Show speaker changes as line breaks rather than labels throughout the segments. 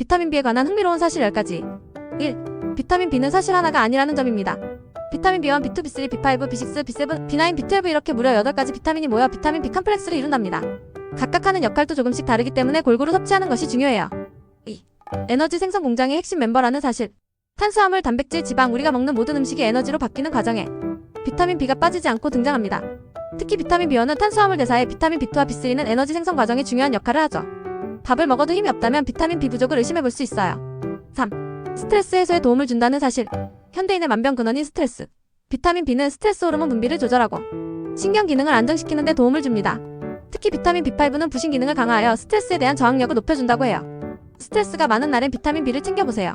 비타민 B에 관한 흥미로운 사실 10가지. 1. 비타민 B는 사실 하나가 아니라는 점입니다. 비타민 B1, B2, B3, B5, B6, B7, B9, B12 이렇게 무려 8가지 비타민이 모여 비타민 B 컴플렉스를 이룬답니다. 각각 하는 역할도 조금씩 다르기 때문에 골고루 섭취하는 것이 중요해요. 2. 에너지 생성 공장의 핵심 멤버라는 사실. 탄수화물, 단백질, 지방, 우리가 먹는 모든 음식이 에너지로 바뀌는 과정에 비타민 B가 빠지지 않고 등장합니다. 특히 비타민 B1은 탄수화물 대사에 비타민 B2와 B3는 에너지 생성 과정에 중요한 역할을 하죠. 밥을 먹어도 힘이 없다면 비타민 B 부족을 의심해 볼 수 있어요. 3. 스트레스 해소에 도움을 준다는 사실. 현대인의 만병 근원인 스트레스. 비타민 B는 스트레스 호르몬 분비를 조절하고 신경 기능을 안정시키는 데 도움을 줍니다. 특히 비타민 B5는 부신 기능을 강화하여 스트레스에 대한 저항력을 높여준다고 해요. 스트레스가 많은 날엔 비타민 B를 챙겨보세요.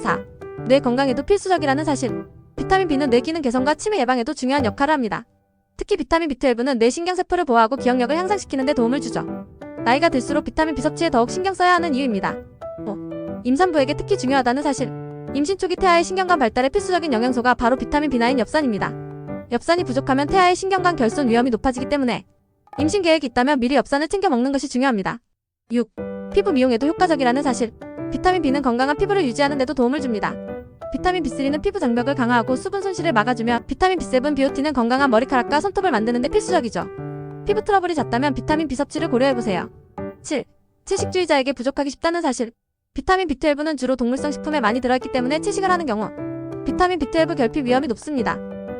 4. 뇌 건강에도 필수적이라는 사실. 비타민 B는 뇌 기능 개선과 치매 예방에도 중요한 역할을 합니다. 특히 비타민 B12는 뇌 신경세포를 보호하고 기억력을 향상시키는 데 도움을 주죠. 나이가 들수록 비타민 B 섭취에 더욱 신경 써야 하는 이유입니다. 5. 임산부에게 특히 중요하다는 사실. 임신 초기 태아의 신경관 발달에 필수적인 영양소가 바로 비타민 B9 엽산입니다. 엽산이 부족하면 태아의 신경관 결손 위험이 높아지기 때문에 임신 계획이 있다면 미리 엽산을 챙겨 먹는 것이 중요합니다. 6. 피부 미용에도 효과적이라는 사실. 비타민 B는 건강한 피부를 유지하는 데도 도움을 줍니다. 비타민 B3는 피부 장벽을 강화하고 수분 손실을 막아주며 비타민 B7, 비오틴은 건강한 머리카락과 손톱을 만드는 데 필수적이죠. 피부 트러블이 잦다면 비타민 B 섭취를 고려해보세요. 7. 채식주의자에게 부족하기 쉽다는 사실. 비타민 B12는 주로 동물성 식품에 많이 들어있기 때문에 채식을 하는 경우 비타민 B12 결핍 위험이 높습니다.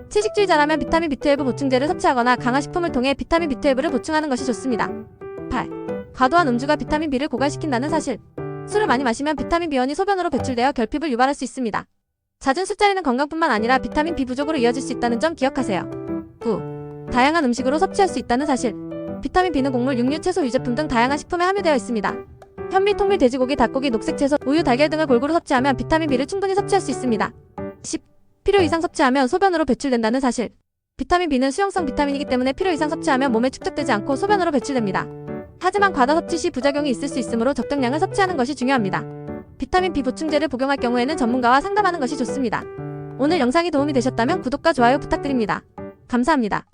채식주의자라면 비타민 B12 보충제를 섭취하거나 강화 식품을 통해 비타민 B12를 보충하는 것이 좋습니다. 8. 과도한 음주가 비타민 B를 고갈시킨다는 사실. 술을 많이 마시면 비타민 B1이 소변으로 배출되어 결핍을 유발할 수 있습니다. 잦은 술자리는 건강뿐만 아니라 비타민 B 부족으로 이어질 수 있다는 점 기억하세요. 9. 다양한 음식으로 섭취할 수 있다는 사실. 비타민 B는 곡물, 육류, 채소, 유제품 등 다양한 식품에 함유되어 있습니다. 현미, 통밀, 돼지고기, 닭고기, 녹색 채소, 우유, 달걀 등을 골고루 섭취하면 비타민 B를 충분히 섭취할 수 있습니다. 10. 필요 이상 섭취하면 소변으로 배출된다는 사실. 비타민 B는 수용성 비타민이기 때문에 필요 이상 섭취하면 몸에 축적되지 않고 소변으로 배출됩니다. 하지만 과다 섭취 시 부작용이 있을 수 있으므로 적정량을 섭취하는 것이 중요합니다. 비타민 B 보충제를 복용할 경우에는 전문가와 상담하는 것이 좋습니다. 오늘 영상이 도움이 되셨다면 구독과 좋아요 부탁드립니다. 감사합니다.